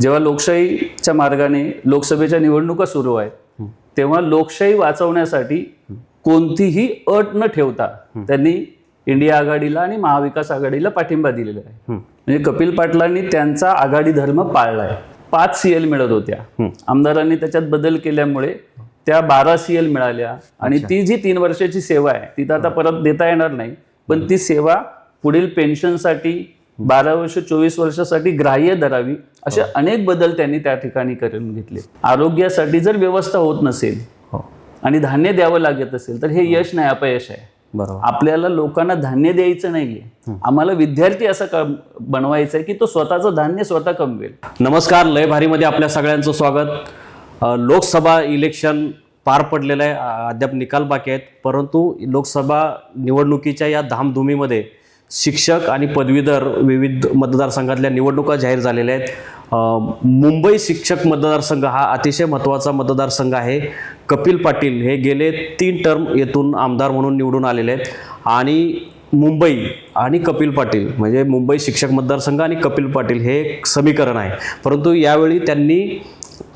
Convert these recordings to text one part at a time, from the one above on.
जेव्हा लोकशाहीच्या मार्गाने लोकसभेच्या निवडणुका सुरू आहेत तेव्हा लोकशाही वाचवण्यासाठी कोणतीही अट न ठेवता त्यांनी इंडिया आघाडीला आणि महाविकास आघाडीला पाठिंबा दिलेला आहे. म्हणजे कपिल पाटलांनी त्यांचा आघाडी धर्म पाळलाय. पाच सीएल मिळत होत्या. आमदारांनी त्याच्यात बदल केल्यामुळे त्या बारा सीएल मिळाल्या. आणि ती जी तीन वर्षाची सेवा आहे ती तर आता परत देता येणार नाही पण ती सेवा पुढील पेन्शनसाठी बारा वर्ष चोवीस वर्षासाठी ग्राह्य धरावी असे अनेक बदल त्यांनी त्या ठिकाणी करून घेतले. आरोग्यासाठी जर व्यवस्था होत नसेल हो. आणि धान्य द्यावं लागत असेल तर हे यश नाही अपयश आहे. बरोबर. आपल्याला लोकांना धान्य द्यायचं नाहीये. आम्हाला विद्यार्थी असं बनवायचं आहे की तो स्वतःचं धान्य स्वतः कमवेल. नमस्कार लय भारीमध्ये आपल्या सगळ्यांचं स्वागत. लोकसभा इलेक्शन पार पडलेलं आहे. अद्याप निकाल बाकी आहेत. परंतु लोकसभा निवडणुकीच्या या धामधुमीमध्ये शिक्षक आणि पदवीधर विविध मतदारसंघातल्या निवडणुका जाहीर झालेल्या आहेत. मुंबई शिक्षक मतदारसंघ हा अतिशय महत्त्वाचा मतदारसंघ आहे. कपिल पाटील हे गेले तीन टर्म येथून आमदार म्हणून निवडून आलेले आहेत. आणि मुंबई आणि कपिल पाटील म्हणजे मुंबई शिक्षक मतदारसंघ आणि कपिल पाटील हे एक समीकरण आहे. परंतु यावेळी त्यांनी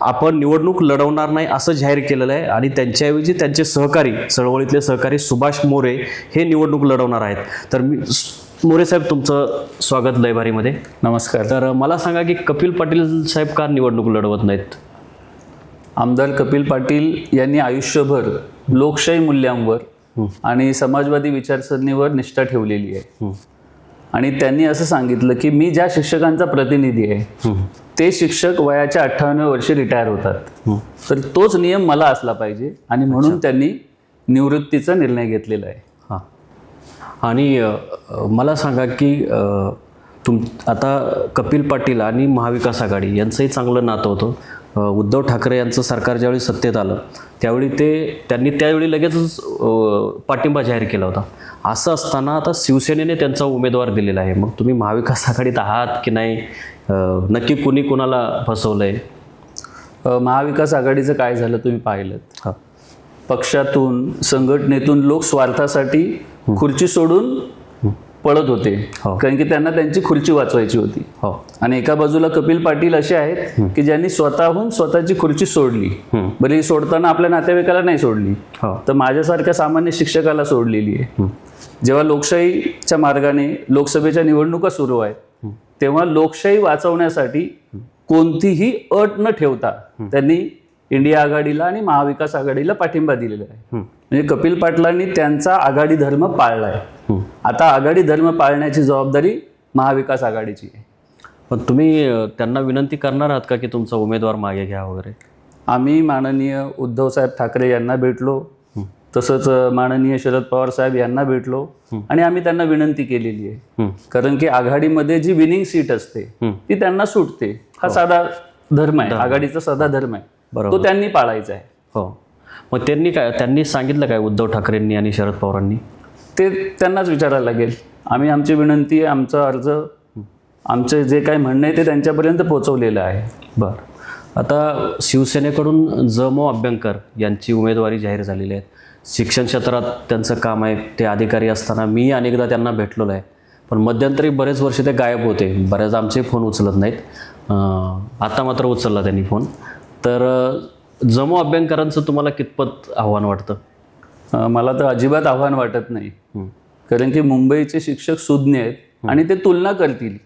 आपण निवडणूक लढवणार नाही असं जाहीर केलेलं आहे आणि त्यांच्याऐवजी त्यांचे सहकारी चळवळीतले सहकारी सुभाष मोरे हे निवडणूक लढवणार आहेत. तर मी मोरे साहेब तुमचं स्वागत लयभारीमध्ये. नमस्कार. तर मला सांगा की कपिल पाटील साहेब का निवडणूक लढवत नाहीत? आमदार कपिल पाटील यांनी आयुष्यभर लोकशाही मूल्यांवर आणि समाजवादी विचारसरणीवर निष्ठा ठेवलेली आहे. आणि त्यांनी असं सांगितलं की मी ज्या शिक्षकांचा प्रतिनिधी आहे ते शिक्षक वयाच्या अठ्ठावन्न वर्षी रिटायर होतात. तर तोच नियम मला असला पाहिजे आणि म्हणून त्यांनी निवृत्तीचा निर्णय घेतलेला आहे. आणि मला सांगा की तुम आता कपिल पाटील आणि महाविकास आघाडी यांचंही चांगलं नातं होतं. उद्धव ठाकरे यांचं सरकार ज्यावेळी सत्तेत आलं त्यावेळी ते त्यांनी त्यावेळी लगेचच पाठिंबा जाहीर केला होता. असं असताना आता शिवसेनेने त्यांचा उमेदवार दिलेला आहे. मग तुम्ही महाविकास आघाडीत आहात की नाही? नक्की कुणी कुणाला फसवलं आहे महाविकास आघाडीचं काय झालं तुम्ही पाहिलं हां. पक्षातून संघटनेतून लोक स्वार्थासाठी खुर्ची सोडून पळत होते. हो. कारण की त्यांना त्यांची खुर्ची वाचवायची होती. हो. आणि एका बाजूला कपिल पाटील असे आहेत की ज्यांनी स्वतःहून स्वतःची खुर्ची सोडली. बरं सोडताना आपल्या नातेवाईकाला नाही सोडली. हो. तर माझ्यासारख्या सामान्य शिक्षकाला सोडलेली आहे. जेव्हा लोकशाहीच्या मार्गाने लोकसभेच्या निवडणुका सुरू आहेत तेव्हा लोकशाही वाचवण्यासाठी कोणतीही अट न ठेवता त्यांनी इंडिया आघाडीला आणि महाविकास आघाडीला पाठिंबा दिलेला आहे. म्हणजे कपिल पाटलांनी त्यांचा आघाडी धर्म पाळलाय आता आघाडी धर्म पाळण्याची जबाबदारी महाविकास आघाडीची आहे. पण तुम्ही त्यांना विनंती करणार आहात का की तुमचा उमेदवार मागे घ्या वगैरे? आम्ही माननीय उद्धवसाहेब ठाकरे यांना भेटलो. तसंच माननीय शरद पवार साहेब यांना भेटलो. आणि आम्ही त्यांना विनंती केलेली आहे. हं. कारण की आघाडीमध्ये जी विनिंग सीट असते ती त्यांना सुटते. हा साधा धर्म आहे. आघाडीचा साधा धर्म आहे. बरोबर. तो त्यांनी पाळायचा आहे. हो. मग त्यांनी काय त्यांनी सांगितलं काय उद्धव ठाकरेंनी आणि शरद पवारांनी? ते त्यांनाच विचारायला लागेल. आम्ही आमची विनंती आमचा अर्ज आमचे जे काही म्हणणं आहे ते त्यांच्यापर्यंत पोहोचवलेलं आहे. बर. आता शिवसेनेकडून जमो अभ्यंकर यांची उमेदवारी जाहीर झालेली आहे. शिक्षण क्षेत्रात त्यांचं काम आहे ते अधिकारी असताना मी अनेकदा त्यांना भेटलेलो आहे. पण मध्यंतरी बरेच वर्ष ते गायब होते. बऱ्याच आमचे फोन उचलत नाहीत. आता मात्र उचलला त्यांनी फोन. तर जमो अभ्यंकरांचं तुम्हाला कितपत आव्हान वाटतं? मला तर अजिबात आव्हान वाटत नाही. कारण की मुंबईचे शिक्षक सुज्ञ आहेत आणि ते तुलना करतील.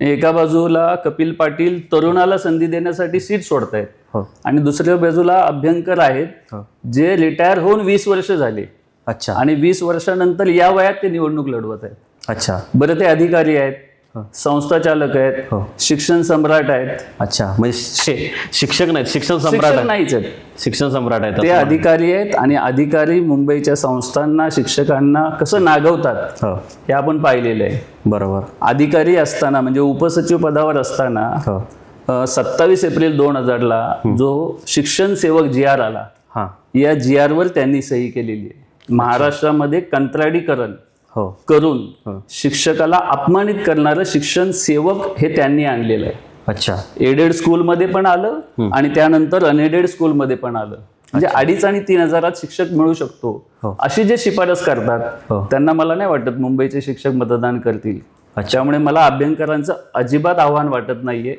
एका बाजूला कपिल पाटील तरुणाला संधी देण्यासाठी सीट सोडतायत हो. आणि दुसऱ्या बाजूला अभ्यंकर आहेत जे रिटायर होऊन वीस वर्ष झाले. अच्छा. आणि वीस वर्षानंतर या वयात ते निवडणूक लढवत आहेत. अच्छा. बरं ते अधिकारी आहेत. संस्था चालक आहेत हो. शिक्षण सम्राट आहेत. अच्छा म्हणजे शिक्षक नाहीत शिक्षण सम्राट नाहीच आहेत. शिक्षण सम्राट आहेत ते अधिकारी आहेत आणि अधिकारी मुंबईच्या संस्थांना शिक्षकांना कसं नागवतात हो. हे आपण पाहिलेलं आहे. बरोबर. अधिकारी असताना म्हणजे उपसचिव पदावर असताना हो. सत्तावीस एप्रिल दोन हजारला जो शिक्षण सेवक जी आर आला हां. या जी आरवर त्यांनी सही केलेली आहे. महाराष्ट्रामध्ये कंत्राटीकरण हो. करून शिक्षकाला अपमानित करणारं शिक्षण सेवक हे त्यांनी आणलेलं आहे. अच्छा. एडेड स्कूलमध्ये पण आलं आणि त्यानंतर अनएडेड स्कूलमध्ये पण आलं. म्हणजे अडीच आणि तीन हजारात शिक्षक मिळू हो. शकतो अशी जे शिफारस करतात हो. त्यांना मला नाही वाटत मुंबईचे शिक्षक मतदान करतील. त्यामुळे मला अभ्यंकरांचं अजिबात आव्हान वाटत नाहीये.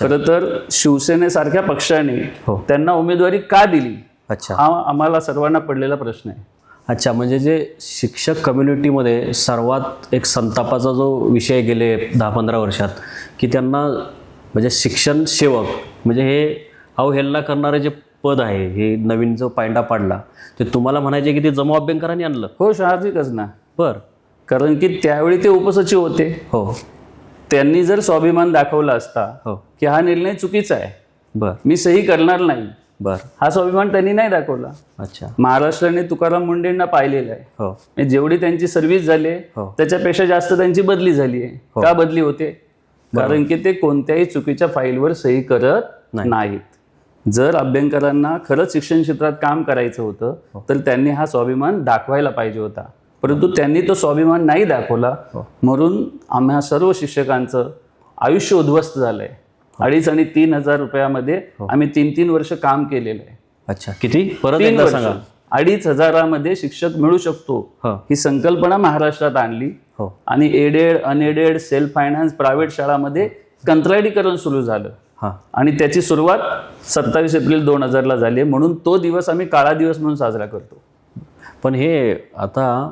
खरं तर शिवसेनेसारख्या पक्षाने हो. त्यांना उमेदवारी का दिली? अच्छा. हा आम्हाला सर्वांना पडलेला प्रश्न आहे. अच्छा म्हणजे जे शिक्षक कम्युनिटीमध्ये सर्वात एक संतापाचा जो विषय गेले दहा पंधरा वर्षात की त्यांना म्हणजे शिक्षण सेवक म्हणजे हे अवहेलना करणारे जे पद आहे हे नवीन जो पायंडा पाडला ते तुम्हाला म्हणायचे की ते जमा अभ्यंकरांनी आणलं? हो साहजिकच ना. बर. कारण की त्यावेळी ते उपसचिव होते. हो. त्यांनी जर स्वाभिमान दाखवला असता हो. की हा निर्णय चुकीचा आहे. बर. मी सही करणार नाही. बर. हा स्वाभिमान त्यांनी नाही दाखवला. अच्छा. महाराष्ट्राने तुकाराम मुंडेंना पाहिलेलं आहे. हो. म्हणजे जेवढी त्यांची सर्व्हिस झाली आहे, हो. त्याच्यापेक्षा जास्त त्यांची बदली झाली आहे. का बदली होते? कारण की ते कोणत्याही चुकीच्या फाईलवर सही करत नाही. नाहीत. जर अभ्यंकरांना खरंच शिक्षण क्षेत्रात काम करायचं हो. होतं तर त्यांनी हा स्वाभिमान दाखवायला पाहिजे होता. परंतु त्यांनी तो स्वाभिमान नाही दाखवला. हो. म्हणून आम्हा सर्व शिक्षकांचं आयुष्य उद्ध्वस्त झालंय. अडीच आणि तीन हजार रुपयामध्ये हो. आम्ही तीन तीन वर्ष काम केलेलं आहे. अच्छा किती? परत एकदा सांगा. अडीच हजारामध्ये शिक्षक मिळू शकतो. हो. ही संकल्पना महाराष्ट्रात आणली. हो. आणि aided unaided self finance private शाळामध्ये कंत्राटीकरण सुरू झालं. हां. आणि त्याची सुरुवात सत्तावीस एप्रिल दोन हजारला झाली. म्हणून तो दिवस आम्ही काळा दिवस म्हणून साजरा करतो. पण हे आता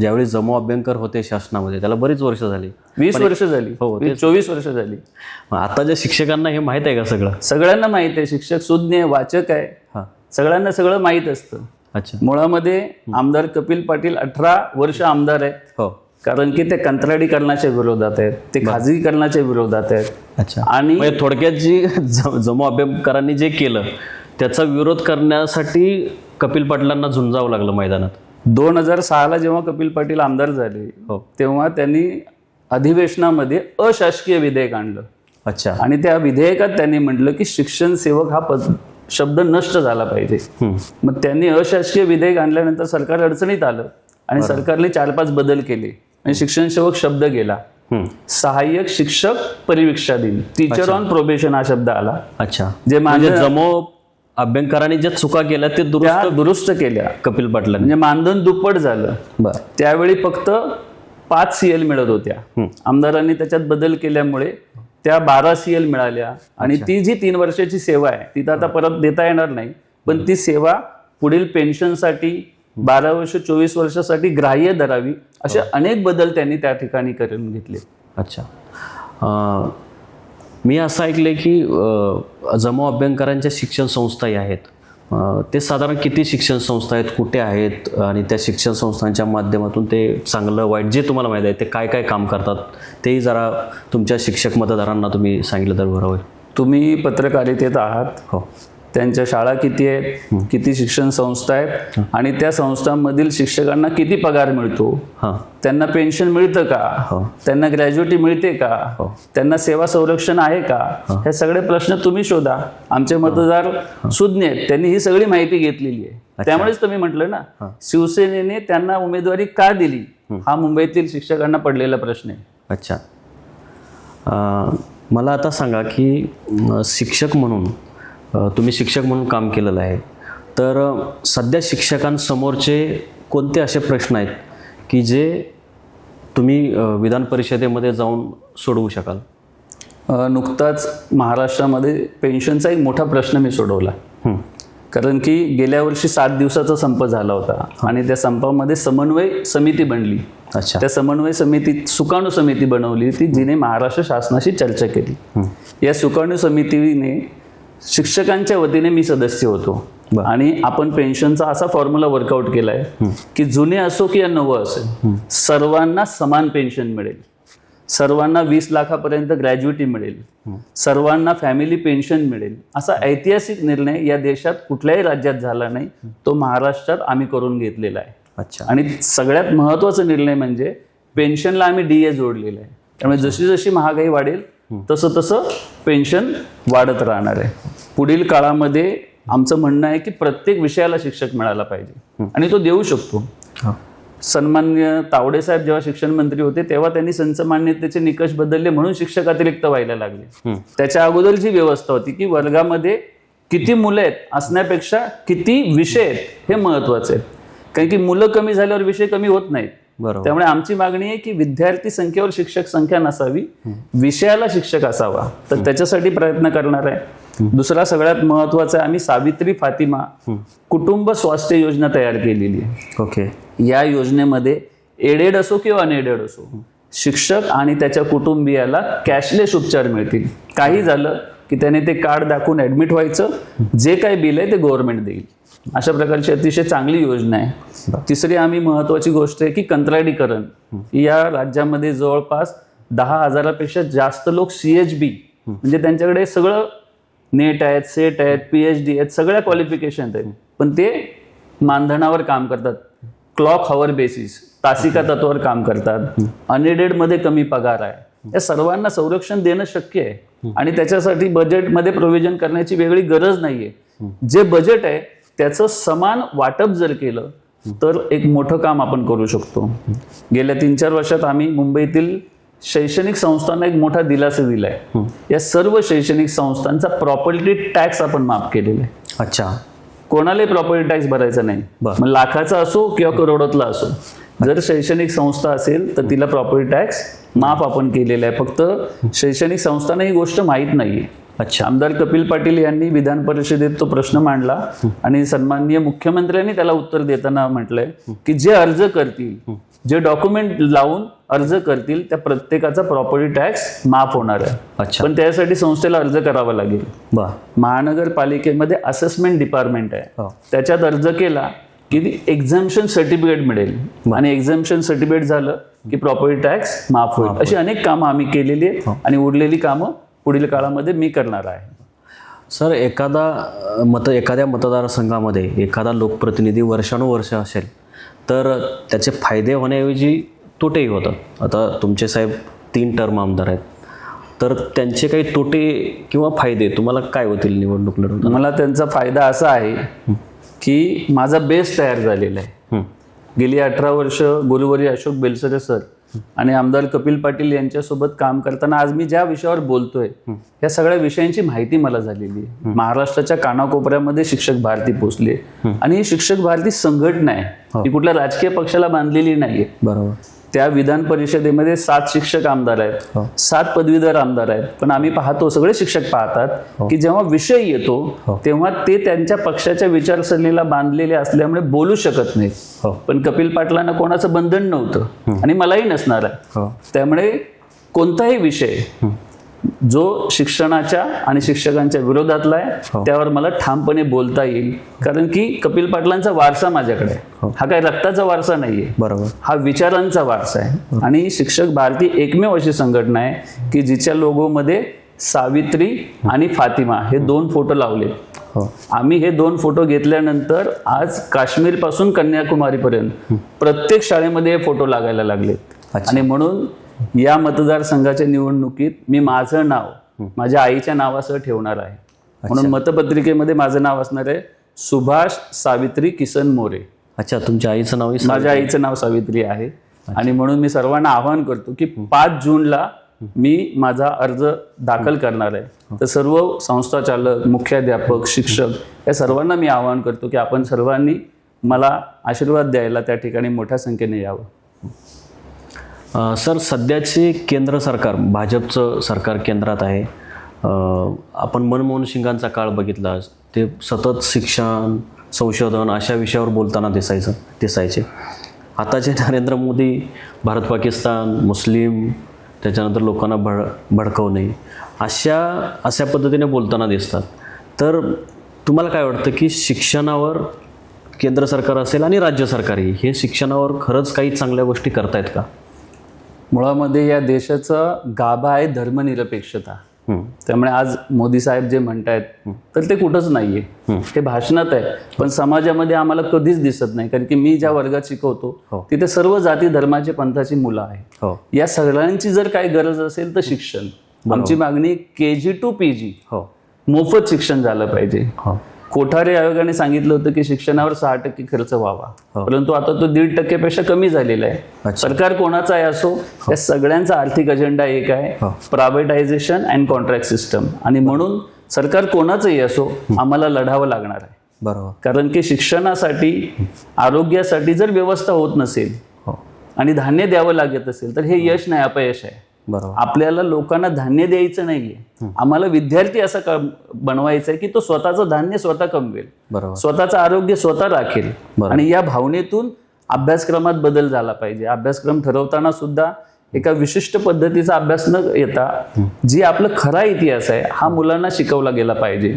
ज्यावेळी जमो अभ्यंकर होते शासनामध्ये त्याला बरीच वर्ष झाली. वीस वर्ष झाली. हो, वीस चोवीस वर्ष झाली. आता ज्या शिक्षकांना हे माहीत आहे का सगळं? सगळ्यांना माहीत आहे. शिक्षक सुज्ञ वाचक आहे. हां. सगळ्यांना सगळं माहीत असतं. अच्छा. मुळामध्ये आमदार कपिल पाटील अठरा वर्ष आमदार आहेत. हो. कारण की ते कंत्राटीकरणाच्या विरोधात आहेत. ते खाजगीकरणाच्या विरोधात आहेत. अच्छा. आणि म्हणजे थोडक्यात ज- जमो अभ्यंकरांनी जे केलं त्याचा विरोध करण्यासाठी कपिल पाटलांना झुंजावं लागलं मैदानात. दोन हजार सहाला जेव्हा कपिल पाटील आमदार झाले हो. तेव्हा त्यांनी अधिवेशनामध्ये अशासकीय विधेयक आणलं. अच्छा. आणि त्या विधेयकात त्यांनी म्हटलं की शिक्षण सेवक हा पद शब्द नष्ट झाला पाहिजे. मग त्यांनी अशासकीय विधेयक आणल्यानंतर सरकार अडचणीत आलं आणि सरकारने चार पाच बदल केले आणि शिक्षण सेवक शब्द गेला. सहाय्यक शिक्षक परिवीक्षा दिन टीचर ऑन प्रोबेशन हा शब्द आला. अच्छा. जे म्हणजे माझ्या जमो अभ्यंकरांनी ज्या चुका केल्या ते दुरुस्त दुरुस्त केल्या कपिल पाटलांनी. म्हणजे मानधन दुप्पट झालं. बर. त्यावेळी फक्त पाच सी एल मिळत होत्या. आमदारांनी त्याच्यात बदल केल्यामुळे त्या बारा सी एल मिळाल्या. आणि ती जी तीन वर्षाची सेवा आहे ती तर आता परत देता येणार नाही. पण ती सेवा पुढील पेन्शनसाठी बारा वर्ष चोवीस वर्षासाठी ग्राह्य धरावी असे अनेक बदल त्यांनी त्या ठिकाणी करून घेतले. अच्छा. अं, मी असं ऐकलं की अं, जमो अभ्यंकरांच्या शिक्षण संस्थाही आहेत. ते साधारण किती शिक्षण संस्था आहेत कुठे आहेत आणि त्या शिक्षण संस्थांच्या माध्यमातून ते चांगलं वाईट जे तुम्हाला माहीत आहे ते काय काय काम करतात तेही जरा तुमच्या शिक्षक मतदारांना तुम्ही सांगितलं तर बरं होईल. तुम्ही पत्रकारितेत आहात. हो. त्यांच्या शाळा किती आहेत किती शिक्षण संस्था आहेत आणि त्या संस्थांमधील शिक्षकांना किती पगार मिळतो? त्यांना पेन्शन मिळतं का. त्यांना ग्रॅज्युटी मिळते का? हो. त्यांना सेवा संरक्षण आहे का? हे. सगळे प्रश्न तुम्ही शोधा. आमचे मतदार सुज्ञ आहेत. त्यांनी ही सगळी माहिती घेतलेली आहे. त्यामुळेच तुम्ही म्हटलं ना शिवसेनेने त्यांना उमेदवारी का दिली? हा. मुंबईतील शिक्षकांना पडलेला प्रश्न आहे. अच्छा. मला आता सांगा की शिक्षक म्हणून तुम्ही शिक्षक म्हणून काम केलेलं आहे. तर सध्या शिक्षकांसमोरचे कोणते असे प्रश्न आहेत की जे तुम्ही विधान परिषदेमध्ये जाऊन सोडवू शकाल? नुकताच महाराष्ट्रामध्ये पेन्शनचा एक मोठा प्रश्न मी सोडवला. कारण की गेल्या वर्षी सात दिवसाचा संप झाला होता आणि त्या संपामध्ये समन्वय समिती बनली. अच्छा. त्या समन्वय समितीत सुकाणू समिती बनवली होती जिने महाराष्ट्र शासनाशी चर्चा केली. या सुकाणू समितीने शिक्षकांच्या वतीने मी सदस्य होतो. आणि आपण पेन्शनचा असा फॉर्म्युला वर्कआउट केलाय की जुने असो की नवं असेल सर्वांना समान पेन्शन मिळेल. सर्वांना वीस लाखापर्यंत ग्रॅज्युटी मिळेल. सर्वांना फॅमिली पेन्शन मिळेल. असा ऐतिहासिक निर्णय या देशात कुठल्याही राज्यात झाला नाही. तो महाराष्ट्रात आम्ही करून घेतलेला आहे. अच्छा. आणि सगळ्यात महत्त्वाचा निर्णय म्हणजे पेन्शनला आम्ही डीए जोडलेलं आहे. त्यामुळे जशी जशी महागाई वाढेल तसं तसं पेन्शन वाढत राहणार आहे. पुढील काळामध्ये आमचं म्हणणं आहे की प्रत्येक विषयाला शिक्षक मिळाला पाहिजे. आणि तो देऊ शकतो. सन्मान्य तावडे साहेब जेव्हा शिक्षण मंत्री होते तेव्हा त्यांनी संच मान्यतेचे निकष बदलले म्हणून शिक्षक अतिरिक्त व्हायला लागले. त्याच्या अगोदर जी व्यवस्था होती की वर्गामध्ये किती मुलं आहेत असण्यापेक्षा किती विषय आहेत हे महत्त्वाचे आहेत कारण की मुलं कमी झाल्यावर विषय कमी होत नाहीत. त्यामुळे आमची मागणी आहे की विद्यार्थी संख्येवर शिक्षक संख्या नसावी विषयाला शिक्षक असावा. तर त्याच्यासाठी प्रयत्न करणार आहे. दुसरा सगळ्यात महत्त्वाचा आहे आम्ही सावित्री फातिमा कुटुंब स्वास्थ्य योजना तयार केलेली आहे. ओके. या योजनेमध्ये एडेड असो किंवा अनएडेड असो शिक्षक आणि त्याच्या कुटुंबियाला कॅशलेस उपचार मिळतील. काही झालं की त्याने ते कार्ड दाखवून ऍडमिट व्हायचं. जे काही बिल आहे ते गव्हर्नमेंट देईल. अशा प्रकारची अतिशय चांगली योजना आहे. तिसरी आम्ही महत्वाची गोष्ट आहे की कंत्राटीकरण. या राज्यामध्ये जवळपास दहा हजारापेक्षा जास्त लोक सीएचबी म्हणजे त्यांच्याकडे सगळं नेट आहेत सेट आहेत पीएच डी आहेत सगळ्या क्वालिफिकेशन आहेत. पण ते मानधनावर काम करतात. क्लॉक हवर बेसिस तासिका तत्वावर काम करतात. अनएडेडमध्ये कमी पगार आहे. या सर्वांना संरक्षण देणं शक्य आहे. आणि त्याच्यासाठी बजेटमध्ये प्रोव्हिजन करण्याची वेगळी गरज नाहीये. जे बजेट आहे त्याचं समान वाटप जर केलं तर एक मोठं काम आपण करू शकतो. गेल्या तीन चार वर्षात आम्ही मुंबईतील शैक्षणिक संस्थांना एक मोठा दिलासा दिलाय. या सर्व शैक्षणिक संस्थांचा प्रॉपर्टी टॅक्स आपण माफ केलेला आहे. अच्छा. कोणालाही प्रॉपर्टी टॅक्स भरायचा नाही. मग लाखाचा असो किंवा करोडोतला असो. जर शैक्षणिक संस्था असेल तर तिला प्रॉपर्टी टॅक्स माफ आपण केलेला आहे. फक्त शैक्षणिक संस्थांना ही गोष्ट माहीत नाहीये. अच्छा. आमदार कपिल पाटील यांनी विधान परिषदेत तो प्रश्न मांडला आणि सन्माननीय मुख्यमंत्र्यांनी त्याला उत्तर देताना म्हटलंय की जे अर्ज करतील जे डॉक्युमेंट लावून अर्ज करतील त्या प्रत्येकाचा प्रॉपर्टी टॅक्स माफ होणार आहे. अच्छा. पण त्यासाठी संस्थेला अर्ज करावा लागेल. महानगरपालिकेमध्ये असेसमेंट डिपार्टमेंट आहे. हो. त्याच्यात अर्ज केला की एक्झाम्शन सर्टिफिकेट मिळेल. आणि एक्झाम्शन सर्टिफिकेट झालं की प्रॉपर्टी टॅक्स माफ होईल. अशी अनेक कामं आम्ही केलेली आहेत आणि उरलेली कामं पुढील काळामध्ये मी करणार आहे. सर एखादा मत एखाद्या मतदारसंघामध्ये एखादा लोकप्रतिनिधी वर्षानुवर्ष असेल तर त्याचे फायदे होण्याऐवजी तोटेही होतात. आता तुमचे साहेब तीन टर्म आमदार आहेत. तर त्यांचे काही तोटे किंवा फायदे तुम्हाला काय होतील निवडणूक लढवताना? मला त्यांचा फायदा असा आहे की माझा बेस तयार झालेला आहे. गेली अठरा वर्ष गुरुवारी अशोक बेलसरे सर आणि आमदार कपिल पाटील यांच्यासोबत काम करताना आज मी ज्या विषयावर बोलतोय या सगळ्या विषयांची माहिती मला झालेली आहे. महाराष्ट्राच्या कानाकोपऱ्यामध्ये शिक्षक भारती पोचली आणि ही शिक्षक भारती संघटना आहे. ही कुठल्या राजकीय पक्षाला बांधलेली नाहीये. बरोबर. त्या विधान परिषदेमध्ये सात शिक्षक आमदार आहेत. सात पदवीधर आमदार आहेत. पण आम्ही पाहतो सगळे शिक्षक पाहतात की जेव्हा विषय येतो तेव्हा ते त्यांच्या पक्षाच्या विचारसरणीला बांधलेले असल्यामुळे बोलू शकत नाहीत. हो. पण कपिल पाटलांना कोणाचं बंधन नव्हतं आणि मलाही नसणार आहे. हो. त्यामुळे कोणताही विषय जो शिक्षणाच्या आणि शिक्षकांच्या विरोधातला आहे त्यावर मला ठामपणे बोलता येईल. कारण की कपिल पाटलांचा वारसा माझ्याकडे आहे. हा. काही रक्ताचा वारसा नाहीये. बरोबर. हा विचारांचा वारसा आहे. आणि शिक्षक भारती एकमेव अशी संघटना आहे की जिच्या लोगोमध्ये सावित्री आणि फातिमा हे दोन फोटो लावले. हो. आम्ही हे दोन फोटो घेतल्यानंतर आज काश्मीरपासून कन्याकुमारीपर्यंत प्रत्येक शाळेमध्ये हे फोटो लागायला लागले. आणि म्हणून या मतदारसंघाच्या निवडणुकीत मी माझं नाव माझ्या आईच्या नावासह ठेवणार आहे. म्हणून मतपत्रिकेमध्ये माझं नाव असणार आहे सुभाष सावित्री किसन मोरे. अच्छा तुमच्या आईचं नावही सा- माझ्या आईचं नाव सावित्री आहे. आणि म्हणून मी सर्वांना आवाहन करतो की पाच जूनला मी माझा अर्ज दाखल करणार आहे. तर सर्व संस्था चालक मुख्याध्यापक शिक्षक या सर्वांना मी आवाहन करतो की आपण सर्वांनी मला आशीर्वाद द्यायला त्या ठिकाणी मोठ्या संख्येने यावं. सर सध्याचे केंद्र सरकार भाजपचं सरकार केंद्रात आहे. आपण मनमोहन सिंगांचा काळ बघितला. ते सतत शिक्षण संशोधन अशा विषयावर बोलताना दिसायचं दिसायचे. आताचे नरेंद्र मोदी भारत पाकिस्तान मुस्लिम त्याच्यानंतर लोकांना भड भडकवणे अशा अशा पद्धतीने बोलताना दिसतात. तर तुम्हाला काय वाटतं की शिक्षणावर केंद्र सरकार असेल आणि राज्य सरकारही हे शिक्षणावर खरंच काही चांगल्या गोष्टी करतायत का? मुळामध्ये या देशाचा गाभा आहे धर्मनिरपेक्षता. त्यामुळे आज मोदी साहेब जे म्हणतायत तर ते कुठंच नाहीये. हे भाषणात आहे. पण समाजामध्ये आम्हाला कधीच दिसत नाही. कारण की मी ज्या वर्गात शिकवतो हो. तिथे सर्व जाती धर्माचे पंथाची मुलं आहेत. हो. या सगळ्यांची जर काही गरज असेल तर शिक्षण. आमची मागणी के जी टू पी जी हो. मोफत शिक्षण झालं पाहिजे. कोठारे आयोगाने सांगितलं होतं की शिक्षणावर सहा टक्के खर्च व्हावा. परंतु आता तो दीड टक्क्यापेक्षा कमी झालेला आहे. सरकार कोणाचा आहे असो या सगळ्यांचा आर्थिक अजेंडा एक आहे. हो. प्रायव्हेटायझेशन अँड कॉन्ट्रॅक्ट सिस्टम आणि म्हणून सरकार कोणाचंही असो आम्हाला लढावं लागणार आहे. बरोबर. कारण की शिक्षणासाठी आरोग्यासाठी जर व्यवस्था होत नसेल हो. आणि धान्य द्यावं लागत असेल तर हे यश नाही अपयश आहे. आपल्याला लोकांना धान्य द्यायचं नाहीये. आम्हाला विद्यार्थी असं कम- बनवायचं आहे की तो स्वतःचं धान्य स्वतः कमवेल. बरोबर. स्वतःचं आरोग्य स्वतः राखेल. आणि या भावनेतून अभ्यासक्रमात बदल झाला पाहिजे. अभ्यासक्रम ठरवताना सुद्धा एका विशिष्ट पद्धतीचा अभ्यास न येता जी आपलं खरा इतिहास आहे हा मुलांना शिकवला गेला पाहिजे.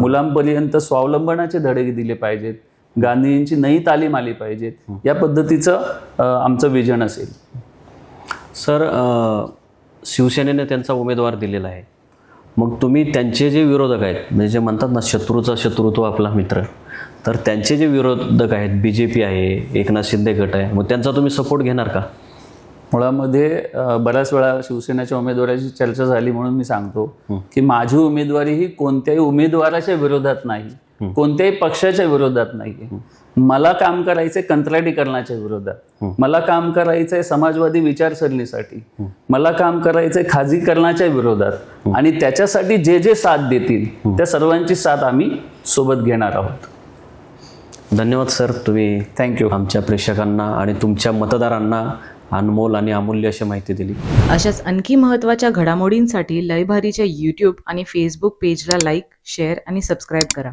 मुलांपर्यंत स्वावलंबनाचे धडे दिले पाहिजेत. गांधींची नई तालीम आली पाहिजेत. या पद्धतीचं आमचं विजन असेल. सर अ, शिवसेनेने त्यांचा उमेदवार दिलेला आहे. मग तुम्ही त्यांचे जे विरोधक आहेत म्हणजे जे म्हणतात ना शत्रूचा शत्रू तो आपला मित्र तर त्यांचे जे विरोधक आहेत बी जे पी आहे एकनाथ शिंदे गट आहे मग त्यांचा तुम्ही सपोर्ट घेणार का? मुळामध्ये बऱ्याच वेळा शिवसेनेच्या उमेदवाराची चर्चा झाली म्हणून मी सांगतो की माझी उमेदवारी ही कोणत्याही उमेदवाराच्या विरोधात नाही. कोणत्याही पक्षाच्या विरोधात नाही मला काम करायचंय कंत्राटीकरणाच्या विरोधात. मला काम करायचंय समाजवादी विचारसरणीसाठी. मला काम करायचंय खाजगीकरणाच्या विरोधात. आणि त्याच्यासाठी जे जे साथ देतील त्या सर्वांची साथ आम्ही सोबत घेणार आहोत. धन्यवाद सर. तुम्ही थँक्यू आमच्या प्रेक्षकांना आणि तुमच्या मतदारांना अनमोल आणि अमूल्य अशी माहिती दिली. अशाच आणखी महत्त्वाच्या घडामोडींसाठी लयभारीच्या यूट्यूब आणि फेसबुक पेजला लाईक शेअर आणि सबस्क्राईब करा.